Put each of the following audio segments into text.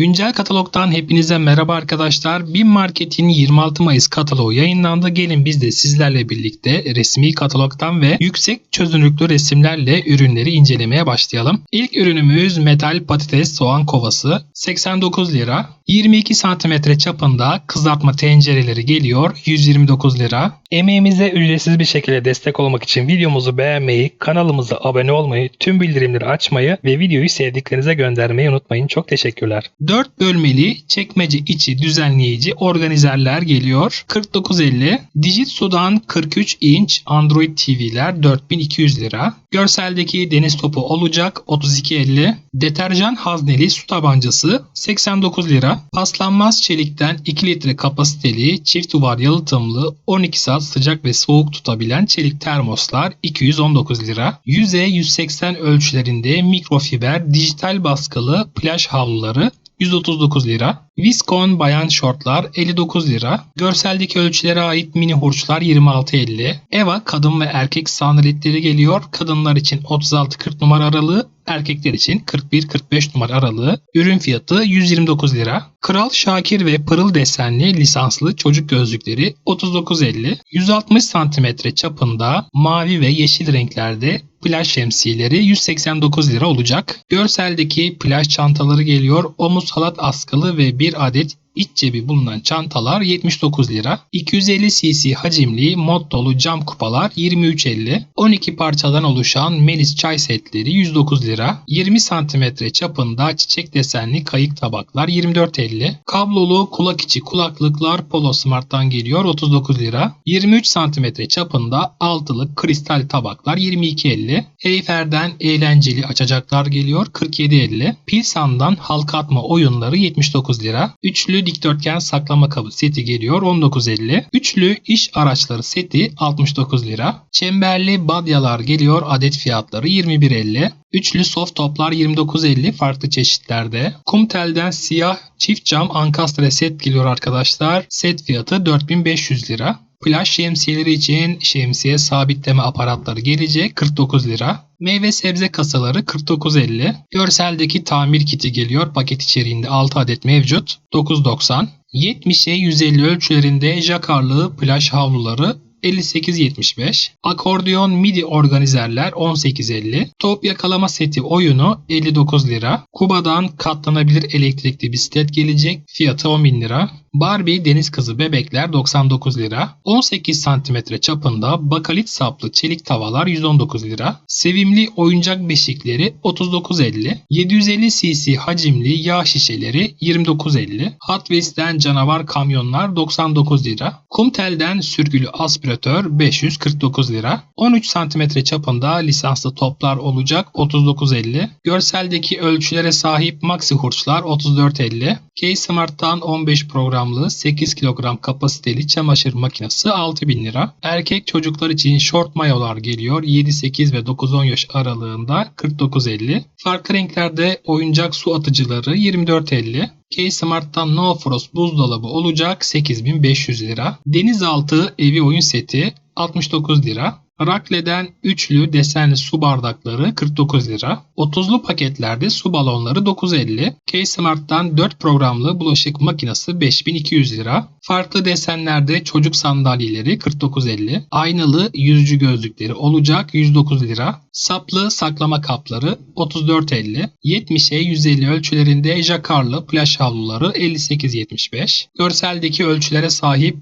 Güncel katalogdan hepinize merhaba arkadaşlar. Bin Market'in 26 Mayıs kataloğu yayınlandı. Gelin biz de sizlerle birlikte resmi katalogdan ve yüksek çözünürlüklü resimlerle ürünleri incelemeye başlayalım. İlk ürünümüz metal patates soğan kovası 89 lira. 22 santimetre çapında kızartma tencereleri geliyor 129 lira. Emeğimize ücretsiz bir şekilde destek olmak için videomuzu beğenmeyi, kanalımıza abone olmayı, tüm bildirimleri açmayı ve videoyu sevdiklerinize göndermeyi unutmayın. Çok teşekkürler. 4 bölmeli çekmece içi düzenleyici organizerler geliyor. 49.50. Digitsu'dan 43 inç Android TV'ler 4200 lira. Görseldeki deniz topu olacak 32.50. Deterjan hazneli su tabancası 89 lira. Paslanmaz çelikten 2 litre kapasiteli çift duvar yalıtımlı 12 saat sıcak ve soğuk tutabilen çelik termoslar 219 lira. Yüzey 180 ölçülerinde mikrofiber dijital baskılı plaj havluları 139 lira. Viscon bayan şortlar 59 lira. Görseldeki ölçülere ait mini hurçlar 26.50. Eva kadın ve erkek sandaletleri geliyor. Kadınlar için 36-40 numara aralığı, erkekler için 41-45 numara aralığı. Ürün fiyatı 129 lira. Kral Şakir ve Pırıl desenli lisanslı çocuk gözlükleri 39.50. 160 cm çapında mavi ve yeşil renklerde plaj şemsiyeleri 189 lira olacak. Görseldeki plaj çantaları geliyor. Omuz halat askılı ve bir adet iç cebi bulunan çantalar 79 lira. 250 cc hacimli mod dolu cam kupalar 23.50. 12 parçadan oluşan Melis çay setleri 109 lira. 20 cm çapında çiçek desenli kayık tabaklar 24.50. Kablolu kulak içi kulaklıklar Polo Smart'tan geliyor 39 lira. 23 cm çapında altılı kristal tabaklar 22.50. Heyfer'den eğlenceli açacaklar geliyor 47.50. Pilsan'dan halka atma oyunları 79 lira. Üçlü dikdörtgen saklama kabı seti geliyor 19.50. Üçlü iş araçları seti 69 lira. Çemberli badyalar geliyor adet fiyatları 21.50. Üçlü soft toplar 29.50 farklı çeşitlerde. Kumtel'den siyah çift cam ankastre set geliyor arkadaşlar. Set fiyatı 4500 lira. Plaj şemsiyeleri için şemsiye sabitleme aparatları gelecek 49 lira. Meyve sebze kasaları 49.50. Görseldeki tamir kiti geliyor. Paket içeriğinde 6 adet mevcut. 9.90. 70'e 150 ölçülerinde jakarlı plaj havluları 58.75. Akordeon MIDI organizerler 18.50. Top yakalama seti oyunu 59 lira. Kuba'dan katlanabilir elektrikli bisiklet gelecek. Fiyatı 10.000 lira. Barbie deniz kızı bebekler 99 lira. 18 cm çapında bakalit saplı çelik tavalar 119 lira. Sevimli oyuncak beşikleri 39.50. 750 cc hacimli yağ şişeleri 29.50. Hot Wheels'ten canavar kamyonlar 99 lira. Kumtel'den sürgülü aspiratör 549 lira. 13 cm çapında lisanslı toplar olacak 39.50. Görseldeki ölçülere sahip maxi hurçlar 34.50. K-Smart'tan 15 programlı 8 kilogram kapasiteli çamaşır makinesi 6000 lira. Erkek çocuklar için short mayolar geliyor 7-8 ve 9-10 yaş aralığında 49.50. Farklı renklerde oyuncak su atıcıları 24.50. K-Smart'tan No Frost buzdolabı olacak 8500 lira. Denizaltı evi oyun seti 69 lira. Rakle'den üçlü desenli su bardakları 49 lira. 30'lu paketlerde su balonları 9.50. K-Smart'tan 4 programlı bulaşık makinesi 5200 lira. Farklı desenlerde çocuk sandalyeleri 49.50. Aynalı yüzücü gözlükleri olacak 109 lira. Saplı saklama kapları 34.50. 70'e 150 ölçülerinde jakarlı plaj havluları 58.75. Görseldeki ölçülere sahip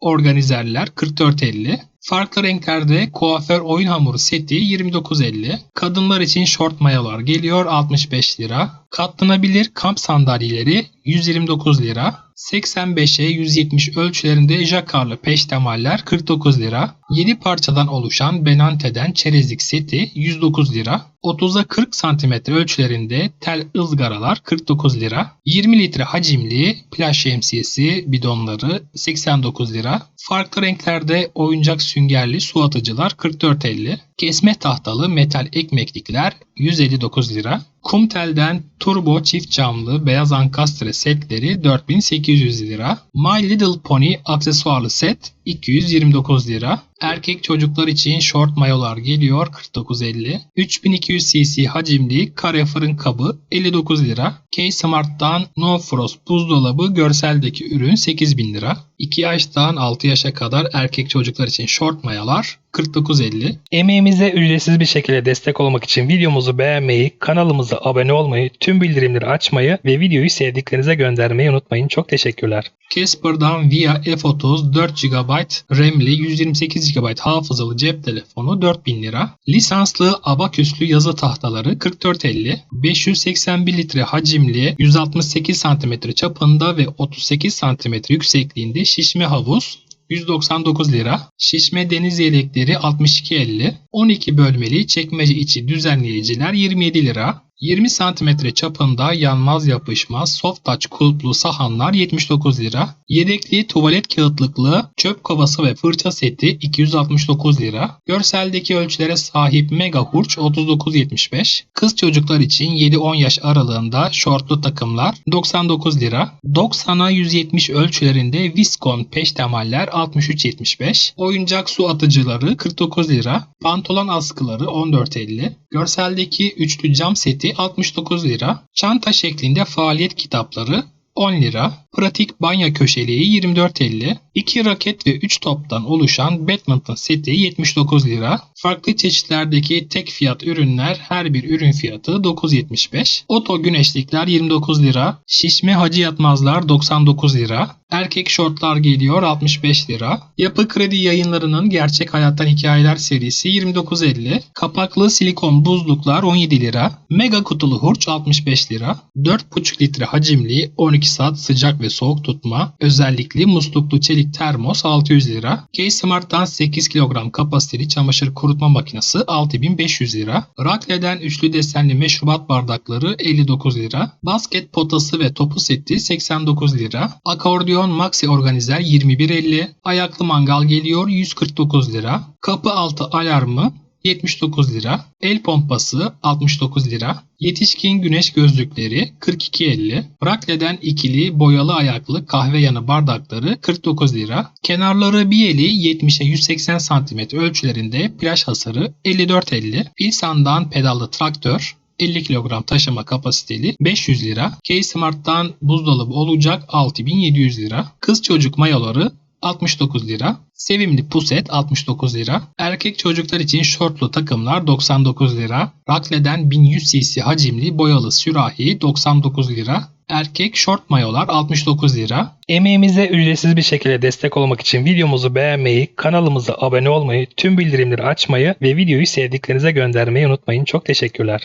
organizerler 44.50. Farklı renklerde kuaför oyun hamuru seti 29.50. Kadınlar için şort mayalar geliyor 65 lira. Katlanabilir kamp sandalyeleri 129 lira. 85'e 170 ölçülerinde jakarlı peştemaller 49 lira. 7 parçadan oluşan Benante'den çerezlik seti 109 lira. 30'a 40 cm ölçülerinde tel ızgaralar 49 lira. 20 litre hacimli plaj şemsiyesi bidonları 89 lira. Farklı renklerde oyuncak süngerli su atıcılar 44.50. Kesme tahtalı metal ekmeklikler 159 lira. Kumtel'den Turbo çift camlı beyaz ankastre setleri 4800 lira. My Little Pony aksesuarlı set 229 lira. Erkek çocuklar için short mayolar geliyor 49.50. 3200 cc hacimli kare fırın kabı 59 lira. K-Smart'tan No Frost buzdolabı görseldeki ürün 8000 lira. 2 yaştan 6 yaşa kadar erkek çocuklar için short mayalar 49.50. Emeğimize ücretsiz bir şekilde destek olmak için videomuzu beğenmeyi, kanalımıza abone olmayı, tüm bildirimleri açmayı ve videoyu sevdiklerinize göndermeyi unutmayın. Çok teşekkürler. Casper'dan Via F30 4 GB RAM'li 128 GB hafızalı cep telefonu 4000 lira. Lisanslı abaküslü yazı tahtaları 44.50. 581 litre hacimli 168 cm çapında ve 38 cm yüksekliğinde şişme havuz 199 lira. Şişme deniz yelekleri 62.50. 12 bölmeli çekmece içi düzenleyiciler 27 lira. 20 cm çapında yanmaz yapışmaz soft touch kulplu sahanlar 79 lira. Yedekli tuvalet kağıtlıklı çöp kovası ve fırça seti 269 lira. Görseldeki ölçülere sahip mega hurç 39.75. Kız çocuklar için 7-10 yaş aralığında şortlu takımlar 99 lira. 90'a 170 ölçülerinde Viscon peştemaller 63.75. Oyuncak su atıcıları 49 lira. Pantolon askıları 14.50. Görseldeki üçlü cam seti 69 lira. Çanta şeklinde faaliyet kitapları 10 lira. Pratik banyo köşeliği 24.50. 2 raket ve 3 toptan oluşan badminton seti 79 lira. Farklı çeşitlerdeki tek fiyat ürünler her bir ürün fiyatı 9.75. Oto güneşlikler 29 lira. Şişme hacı yatmazlar 99 lira. Erkek şortlar geliyor 65 lira. Yapı Kredi yayınlarının Gerçek Hayattan Hikayeler serisi 29.50. Kapaklı silikon buzluklar 17 lira. Mega kutulu hurç 65 lira. 4,5 litre hacimli 12 saat sıcak ve soğuk tutma özellikli musluklu çelik termos 600 lira. K-Smart'tan 8 kilogram kapasiteli çamaşır kurutma makinesi 6500 lira. Rakle'den üçlü desenli meşrubat bardakları 59 lira. Basket potası ve topu seti 89 lira. Akordeon Maxi Organizer 21.50. Ayaklı mangal geliyor 149 lira. Kapı altı alarmı 79 lira. El pompası 69 lira. Yetişkin güneş gözlükleri 42.50. Rakle'den ikili boyalı ayaklı kahve yanı bardakları 49 lira. Kenarları biyeli 70'e 180 cm ölçülerinde plaj hasarı 54.50. Pilsan'dan pedallı traktör 50 kilogram taşıma kapasiteli 500 lira. K-Smart'tan buzdolabı olacak 6700 lira. Kız çocuk mayoları 69 lira. Sevimli puset 69 lira. Erkek çocuklar için şortlu takımlar 99 lira. Rakle'den 1100 cc hacimli boyalı sürahi 99 lira. Erkek şort mayolar 69 lira. Emeğimize ücretsiz bir şekilde destek olmak için videomuzu beğenmeyi, kanalımıza abone olmayı, tüm bildirimleri açmayı ve videoyu sevdiklerinize göndermeyi unutmayın. Çok teşekkürler.